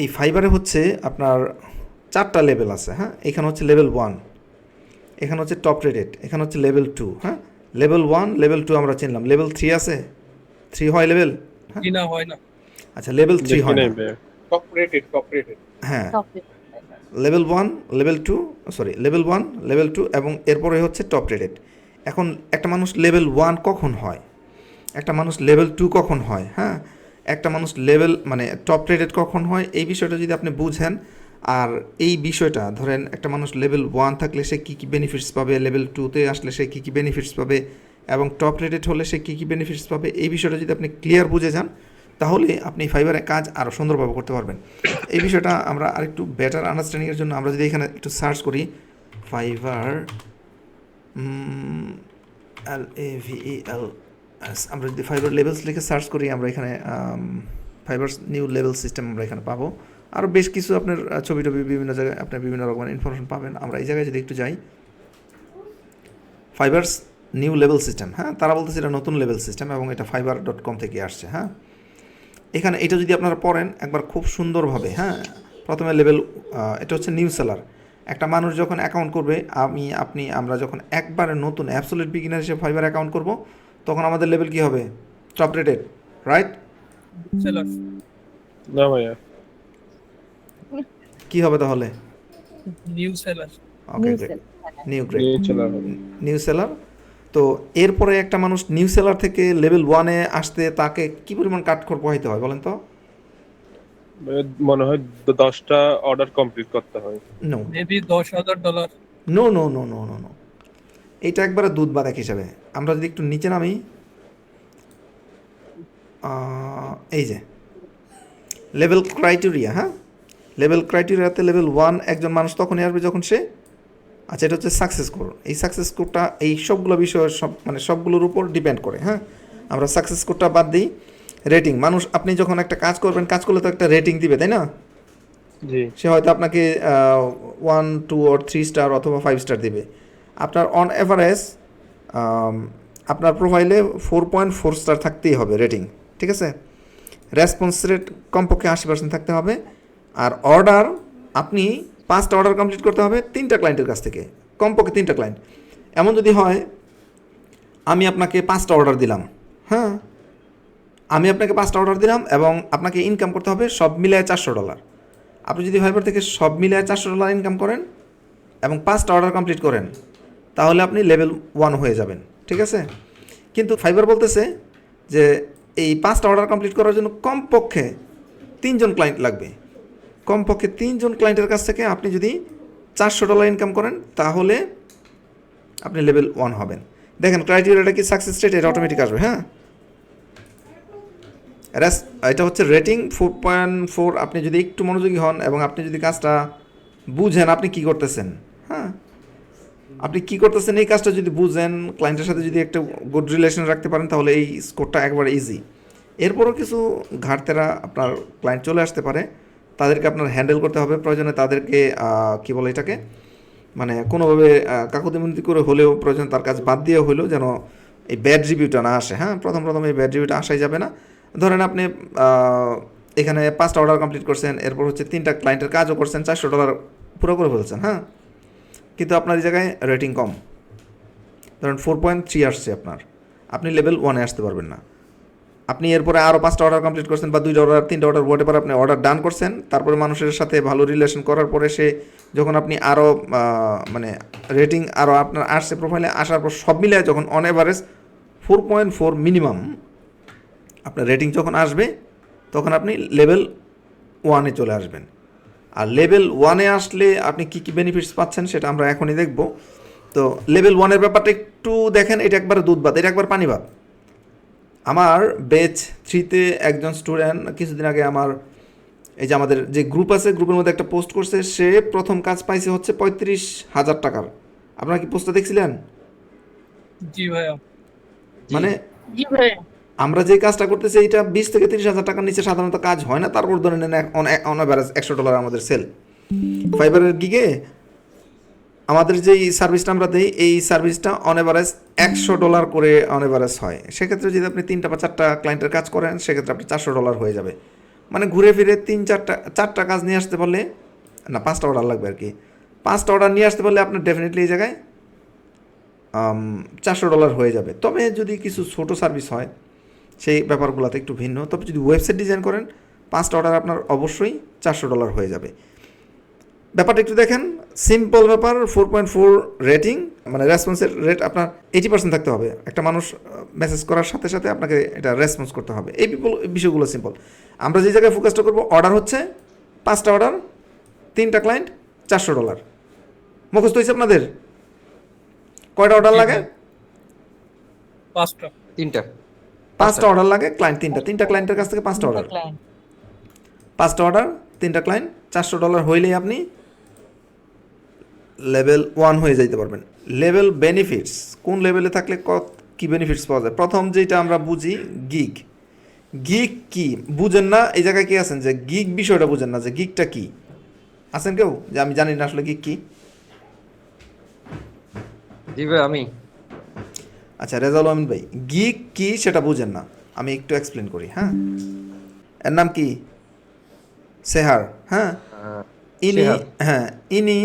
এই ফাইবারে হচ্ছে আপনার চারটা লেভেল আছে হ্যাঁ? এখানে হচ্ছে লেভেল ওয়ান এখানে হচ্ছে টপ রেটেড এখানে হচ্ছে লেভেল টু হ্যাঁ? লেভেল ওয়ান লেভেল টু আমরা চিনলাম। লেভেল থ্রি আছে? থ্রি হয় লেভেল না হয় না। আচ্ছা লেভেল থ্রি হয় না। টপ রেটেড টপ রেটেড হ্যাঁ। Level one level two sorry level one level two এবং এরপরে হচ্ছে টপ রেটেড এখন একটা মানুষ লেভেল ওয়ান কখন হয়? একটা মানুষ লেভেল টু কখন হয় হ্যাঁ? একটা মানুষ লেভেল মানে টপ রেটেড কখন হয়, এই বিষয়টা যদি আপনি বুঝেন, আর এই বিষয়টা, ধরেন একটা মানুষ লেভেল ওয়ান থাকলে সে কী কী বেনিফিটস পাবে লেভেল টুতে আসলে সে কী কী বেনিফিটস পাবে, এবং টপ রেটেড হলে সে কী কী বেনিফিটস পাবে, এই বিষয়টা যদি আপনি ক্লিয়ার বুঝে যান, তাহলে আপনি ফাইবারের কাজ আরও সুন্দরভাবে করতে পারবেন। এই বিষয়টা আমরা আরেকটু বেটার আন্ডারস্ট্যান্ডিংয়ের জন্য আমরা যদি এখানে একটু সার্চ করি fibre L A V L আমরা যদি ফাইবার লেভেলস লিখে সার্চ করি, আমরা এখানে ফাইবার নিউ লেভেল সিস্টেম আমরা এখানে পাবো। আরও বেশ কিছু আপনার ছবি টবি বিভিন্ন জায়গায় আপনার বিভিন্ন রকমের ইনফরমেশন পাবেন। আমরা এই জায়গায় যদি একটু যাই। ফাইবারস নিউ লেভেল সিস্টেম হ্যাঁ? তারা বলতেছে এটা নতুন লেভেল সিস্টেম এবং এটা ফাইবার ডট কম থেকে আসছে হ্যাঁ? এখানে এটা যদি আপনারা পড়েন, একবার খুব সুন্দরভাবে হ্যাঁ? প্রথমে লেভেল এটা হচ্ছে নিউ সেলার একটা মানুষ যখন অ্যাকাউন্ট করবে, আমি, আপনি, আমরা যখন একবারে নতুন অ্যাবসোলিট বিগিনার হিসেবে ফাইবার অ্যাকাউন্ট করব তখন আমাদের লেভেল কি হবে? টপ রেটেড রাইট সেলার না ভাইয়া। কি হবে তাহলে? New seller okay new grade new seller তো এরপরে একটা মানুষ নিউ সেলার থেকে লেভেল ওয়ানে আসতে তাকে কি পরিমাণ কাট করে পোহাইতে হয় বলেন তো? মনে হয় দশটা অর্ডার কমপ্লিট করতে হয়। নো মেবি দশ হাজার dollar no no no no no no এইটা একবারে দুধ বাদাক হিসাবে। আমরা যদি একটু নিচে নামি এই যে লেভেল ক্রাইটেরিয়া হ্যাঁ? লেভেল ক্রাইটেরিয়াতে লেভেল ওয়ান একজন মানুষ তখনই আসবে যখন সে আচ্ছা এটা হচ্ছে সাকসেস স্কোর এই সাকসেস স্কোরটা এই সবগুলো বিষয় সব মানে সবগুলোর উপর ডিপেন্ড করে হ্যাঁ? আমরা সাকসেস স্কোরটা বাদ দিই। রেটিং মানুষ আপনি যখন একটা কাজ করবেন কাজ করলে তো একটা রেটিং দিবে তাই না? সে হয়তো আপনাকে one two or three star অথবা ফাইভ স্টার দেবে। আপনার অন অ্যাভারেজ আপনার প্রোফাইলে ফোর পয়েন্ট ফোর স্টার থাকতেই হবে রেটিং ঠিক আছে? রেসপন্স রেট কমপক্ষে আশি পার্সেন্ট থাকতে হবে। আর অর্ডার আপনি পাঁচটা অর্ডার কমপ্লিট করতে হবে তিনটা ক্লায়েন্টের কাছ থেকে, কমপক্ষে তিনটা ক্লায়েন্ট এমন যদি হয়, আমি আপনাকে পাঁচটা অর্ডার দিলাম হ্যাঁ? আমি আপনাকে পাঁচটা অর্ডার দিলাম এবং আপনাকে ইনকাম করতে হবে সব মিলায় চারশো ডলার আপনি যদি ফাইবার থেকে সব মিলায় চারশো ডলার ইনকাম করেন এবং পাঁচটা অর্ডার কমপ্লিট করেন তাহলে আপনি লেভেল ওয়ান হয়ে যাবেন, ঠিক আছে? কিন্তু ফাইবার বলতেছে যে এই পাঁচটা অর্ডার কমপ্লিট করার জন্য কমপক্ষে তিনজন ক্লায়েন্ট লাগবে। কমপক্ষে তিনজন ক্লায়েন্টের কাছ থেকে আপনি যদি চারশো ডলার ইনকাম করেন, তাহলে আপনি লেভেল ওয়ান হবেন। দেখেন ক্রাইটেরিয়াটা কি সাকসেস রেট এটা অটোমেটিক আসবে হ্যাঁ? এটা হচ্ছে রেটিং ফোর পয়েন্ট ফোর আপনি যদি একটু মনোযোগী হন এবং আপনি যদি কাজটা বুঝেন আপনি কি করতেছেন হ্যাঁ? আপনি কি করতেছেন? এই কাজটা যদি বুঝেন ক্লায়েন্টের সাথে যদি একটা গুড রিলেশন রাখতে পারেন, তাহলে এই স্কোরটা একবার ইজি এরপরও কিছু ঘাটতেরা আপনার ক্লায়েন্ট চলে আসতে পারে। তাদেরকে আপনার হ্যান্ডেল করতে হবে। প্রয়োজনে তাদেরকে কি বলে এটাকে? মানে কোনোভাবে কাকুতিমিনতি করে হলেও প্রয়োজন তার কাজ বাদ দিয়ে হলেও যেন এই ব্যাড রিভিউটা না আসে। হ্যাঁ প্রথম প্রথম এই ব্যাড রিভিউটা আসাই যাবে না। ধরেন আপনি এখানে পাঁচটা অর্ডার কমপ্লিট করছেন, এরপর হচ্ছে তিনটা ক্লায়েন্টের কাজও করছেন, চারশো ডলার পুরো করে ফেলছেন। হ্যাঁ কিন্তু আপনার এই জায়গায় রেটিং কম। ধরেন ফোর পয়েন্ট থ্রি আসছে আপনার। আপনি লেভেল ওয়ানে আসতে পারবেন না। আপনি এরপরে আরও পাঁচটা অর্ডার কমপ্লিট করছেন বা দুইটা অর্ডার তিনটা অর্ডার হোয়াট আপনি অর্ডার ডান করছেন, তারপরে মানুষের সাথে ভালো রিলেশন করার পরে সে যখন আপনি আরও মানে রেটিং আরও আপনার আসছে প্রোফাইলে আসার পর সব মিলিয়ে যখন on average four point four minimum আপনার রেটিং যখন আসবে, তখন আপনি লেভেল ওয়ানে চলে আসবেন। আর লেভেল ওয়ানে আসলে আপনি কী কী বেনিফিটস পাচ্ছেন সেটা আমরা এখনই দেখব। তো লেভেল ওয়ানের ব্যাপারটা একটু দেখেন এটা একবার দুধ ভাত এটা একবার পানি ভাত। আমার বেচ থ্রিতে একজন স্টুডেন্ট কিছুদিন আগে আমার এই যে আমাদের যে গ্রুপ আছে গ্রুপের মধ্যে একটা পোস্ট করছে সে প্রথম কাজ পাইছে হচ্ছে পঁয়ত্রিশ হাজার টাকার। আপনারা কি পোস্টটা দেখছিলেন? জি ভাইয়া। মানে জি আমরা যে কাজটা করতেছি এটা বিশ থেকে তিরিশ হাজার টাকার নিচে সাধারণত কাজ হয় না। তারপর ধরে নেন অন একশো ডলার আমাদের সেল ফাইবারের গিগে আমাদের যেই সার্ভিসটা আমরা দিই, এই সার্ভিসটা অন এভারেজ একশো ডলার করে অন এভারেজ হয়। সেক্ষেত্রে যদি আপনি তিনটা বা চারটা ক্লায়েন্টের কাজ করেন, সেক্ষেত্রে আপনি চারশো ডলার হয়ে যাবে। মানে ঘুরে ফিরে তিন, চারটা চারটা কাজ নিয়ে আসতে পারলে, না, পাঁচটা অর্ডার লাগবে আর কি। পাঁচটা অর্ডার নিয়ে আসতে পারলে আপনার ডেফিনেটলি এই জায়গায় চারশো ডলার হয়ে যাবে। তবে যদি কিছু ছোট সার্ভিস হয় সেই ব্যাপারগুলোতে একটু ভিন্ন। তবে যদি ওয়েবসাইট ডিজাইন করেন পাঁচটা অর্ডার আপনার অবশ্যই চারশো ডলার হয়ে যাবে। ব্যাপারটা একটু দেখেন সিম্পল ব্যাপার ফোর পয়েন্ট ফোর রেটিং মানে রেসপন্সের রেট আপনার এইটি পার্সেন্ট থাকতে হবে। একটা মানুষ মেসেজ করার সাথে সাথে আপনাকে এটা রেসপন্স করতে হবে। এই পিপল বিষয়গুলো সিম্পল আমরা যে জায়গায় ফোকাসটা করব অর্ডার হচ্ছে পাঁচটা অর্ডার তিনটা ক্লায়েন্ট চারশো ডলার মুখস্থ হয়েছে আপনাদের? কয়টা অর্ডার লাগে? পাঁচটা। তিনটা। পাঁচটা অর্ডার লাগে ক্লায়েন্ট তিনটা। তিনটা ক্লায়েন্টের কাছ থেকে পাঁচটা অর্ডার পাঁচটা অর্ডার তিনটা ক্লায়েন্ট চারশো ডলার হইলেই আপনি লেভেল ওয়ান হয়ে যাইতে পারবেন। লেভেল বেনিফিটস কোন লেভেলে থাকলে কত কী বেনিফিটস পাওয়া যায়? প্রথম যেটা আমরা বুঝি গিগ গিগ কি? বুঝেন না এই জায়গায় কি আছেন? যে গিগ বিষয়টা বুঝেন না যে গিগটা কি? আছেন কেউ? যে আমি জানি না আসলে গিগ কি। জি ভাই আমি। আচ্ছা রেজাউল আমিন ভাই গিগ কি সেটা বুঝেন না। আমি একটু এক্সপ্লেন করি হ্যাঁ? এর নাম কি? সেহার হ্যাঁ? ইনি হ্যাঁ ইনি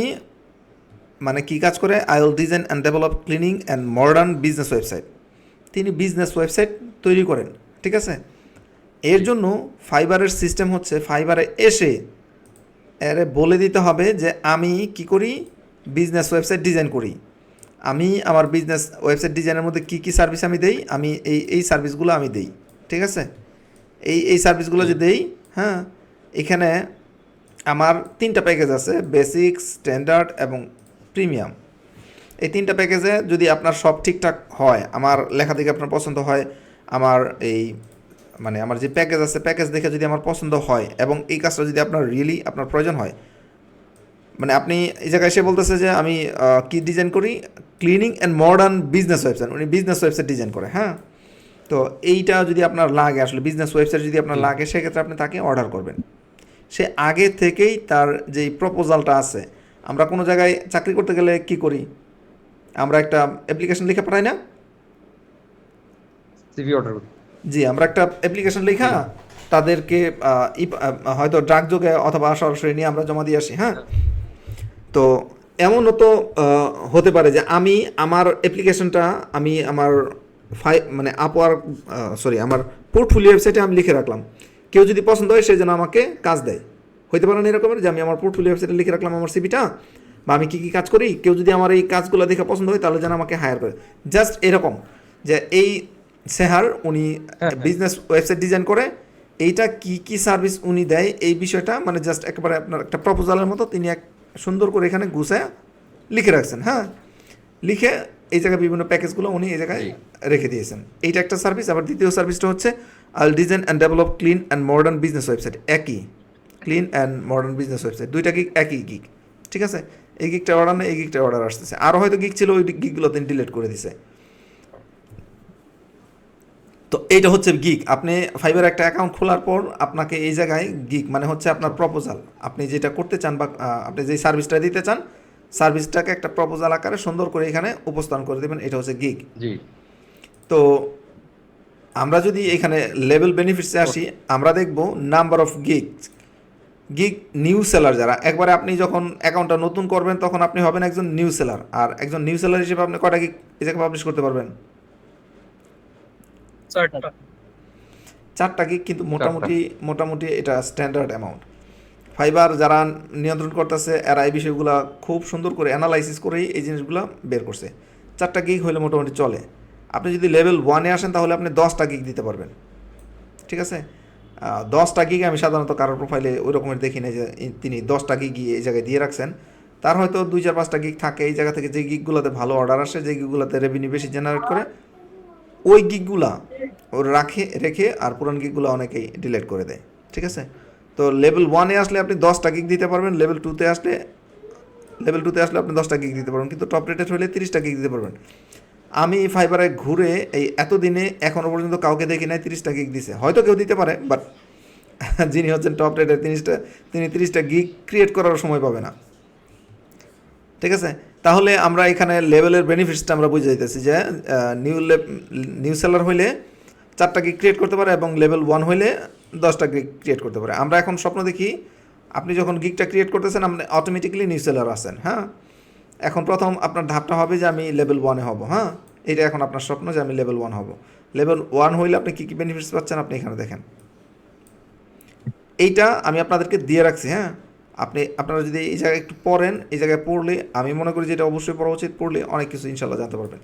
মানে কি কাজ করে? I will design and develop cleaning and modern business website তিনি বিজনেস ওয়েবসাইট তৈরি করেন ঠিক আছে? এর জন্য ফাইবারের সিস্টেম হচ্ছে ফাইবারে এসে এর বলে দিতে হবে যে আমি কি করি? বিজনেস ওয়েবসাইট ডিজাইন করি। আমি আমার বিজনেস ওয়েবসাইট ডিজাইনের মধ্যে কি কি সার্ভিস আমি দেই, আমি এই এই সার্ভিসগুলো আমি দেই, ঠিক আছে? এই এই সার্ভিসগুলো যে দেই হ্যাঁ এখানে আমার তিনটা প্যাকেজ আছে বেসিক স্ট্যান্ডার্ড এবং প্রিমিয়াম এই তিনটা প্যাকেজে যদি আপনার সব ঠিকঠাক হয়, আমার লেখা দেখে আপনার পছন্দ হয়, আমার এই মানে আমার যে প্যাকেজ আছে প্যাকেজ দেখে যদি আমার পছন্দ হয় এবং এই কাজটা যদি আপনার রিয়েলি আপনার প্রয়োজন হয় মানে আপনি এই জায়গায় এসে বলতেছে যে আমি কি ডিজাইন করি? Cleaning and modern business website উনি বিজনেস ওয়েবসাইট ডিজাইন করে হ্যাঁ? তো এইটা যদি আপনার লাগে আসলে বিজনেস ওয়েবসাইট যদি আপনার লাগে সেক্ষেত্রে আপনি তাকে অর্ডার করবেন। সে আগে থেকেই তার যেই প্রপোজালটা আছে আমরা কোনো জায়গায় চাকরি করতে গেলে কি করি? আমরা একটা অ্যাপ্লিকেশন লিখে পাঠাই না? সিভি অর্ডার করি। জি আমরা একটা অ্যাপ্লিকেশন লেখা তাদেরকে হয়তো ড্রাগ যোগে অথবা সরাসরি নিয়ে আমরা জমা দিয়ে আসি হ্যাঁ। তো এমনও তো হতে পারে যে আমি আমার অ্যাপ্লিকেশনটা আমি আমার ফাই মানে আপওয়ার সরি আমার পোর্টফোলিও ওয়েবসাইটে আমি লিখে রাখলাম। কেউ যদি পছন্দ হয় সে যেন আমাকে কাজ দেয়। হইতে পারে না এরকমের যে আমি আমার পোর্টফোলিও ওয়েবসাইটে লিখে রাখলাম আমার সিবিটা বা আমি কী কী কাজ করি কেউ যদি আমার এই কাজগুলো দেখে পছন্দ হয় তাহলে যেন আমাকে হায়ার করে। জাস্ট এরকম যে এই সেহার উনি। বিজনেস ওয়েবসাইট ডিজাইন করে এইটা কি কি সার্ভিস উনি দেয় এই বিষয়টা মানে জাস্ট একেবারে আপনার একটা প্রপোজালের মতো তিনি এক সুন্দর করে এখানে গুছায় লিখে রাখছেন হ্যাঁ? লিখে এই জায়গায় বিভিন্ন প্যাকেজগুলো উনি এই জায়গায় রেখে দিয়েছেন। এইটা একটা সার্ভিস আবার দ্বিতীয় সার্ভিসটা হচ্ছে I'll design and develop clean and modern business website একই। Clean and modern business website দুইটা গিক একই গিক ঠিক আছে? এই গিকটা অর্ডার নেই এই গিকটা অর্ডার আসতেছে। আরও হয়তো গিক ছিল ওই গিকগুলো তিনি ডিলিট করে দিছে। তো এইটা হচ্ছে গিক আপনি ফাইবার একটা অ্যাকাউন্ট খোলার পর আপনাকে এই জায়গায় গিক মানে হচ্ছে আপনার প্রপোজাল আপনি যেটা করতে চান বা আপনি যেই সার্ভিসটা দিতে চান সার্ভিসটাকে একটা প্রপোজাল আকারে সুন্দর করে এখানে উপস্থান করে দেবেন। এটা হচ্ছে গিগ জি। তো আমরা যদি এখানে লেভেল বেনিফিটসে আসি আমরা দেখব number of gig gig new seller যারা একবারে আপনি যখন অ্যাকাউন্টটা নতুন করবেন তখন আপনি হবেন একজন নিউ সেলার আর একজন নিউ সেলার হিসেবে আপনি কটা গিগ এই জায়গায় পাবলিশ করতে পারবেন? চারটা। চারটা গিগ কিন্তু মোটামুটি মোটামুটি এটা স্ট্যান্ডার্ড অ্যামাউন্ট ফাইবার যারা নিয়ন্ত্রণ করতেছে এরা এই বিষয়গুলো খুব সুন্দর করে অ্যানালাইসিস করেই এই জিনিসগুলো বের করছে। চারটা গিগ হলে মোটামুটি চলে। আপনি যদি লেভেল ওয়ানে আসেন তাহলে আপনি দশটা গিগ দিতে পারবেন। ঠিক আছে? দশটা গিগ আমি সাধারণত কারোর প্রোফাইলে ওই রকমের দেখি না যে তিনি দশটা গিগ এই জায়গায় দিয়ে রাখছেন। তার হয়তো দুই চার পাঁচটা গিগ থাকে এই জায়গা থেকে যে গিগগুলোতে ভালো অর্ডার আসে যে গিগগুলোতে রেভিনিউ বেশি জেনারেট করে ওই গিগগুলা রাখে, রেখে আর পুরান গিগগুলো অনেকেই ডিলেট করে দেয়, ঠিক আছে? তো লেভেল ওয়ানে আসলে আপনি দশটা গিক দিতে পারবেন লেভেল টুতে আসলে লেভেল টুতে আসলে আপনি দশটা গিগ দিতে পারবেন, কিন্তু টপ রেটেড হলে তিরিশটা গিগ দিতে পারবেন। আমি ফাইবারে ঘুরে এই এতদিনে এখনও পর্যন্ত কাউকে দেখি নাই তিরিশটা গিগ দিছে। হয়তো কেউ দিতে পারে বাট যিনি হচ্ছেন টপ রেটের তিরিশটা, তিনি তিরিশটা গিক ক্রিয়েট করার সময় পাবে না। ঠিক আছে? তাহলে আমরা এখানে লেভেলের বেনিফিটসটা আমরা বুঝে যাইতেছি যে নিউ নিউ সেলার হইলে চারটা গিগ ক্রিয়েট করতে পারে এবং লেভেল ওয়ান হইলে দশটা গিগ ক্রিয়েট করতে পারে। আমরা এখন স্বপ্ন দেখি, আপনি যখন গিগটা ক্রিয়েট করতেছেন, আপনি অটোমেটিক্যালি নিউ সেলার আছেন হ্যাঁ? এখন প্রথম আপনার ধাপটা হবে যে আমি লেভেল ওয়ানে হব হ্যাঁ? এটা এখন আপনার স্বপ্ন যে আমি লেভেল ওয়ান হব। লেভেল ওয়ান হইলে আপনি কী কী বেনিফিটস পাচ্ছেন আপনি এখানে দেখেন। এইটা আমি আপনাদেরকে দিয়ে রাখছি হ্যাঁ? আপনি, আপনারা যদি এই জায়গায় একটু পড়েন, এই জায়গায় পড়লে, আমি মনে করি যে এটা অবশ্যই পড়া উচিত, পড়লে অনেক কিছু ইনশাল্লাহ জানতে পারবেন।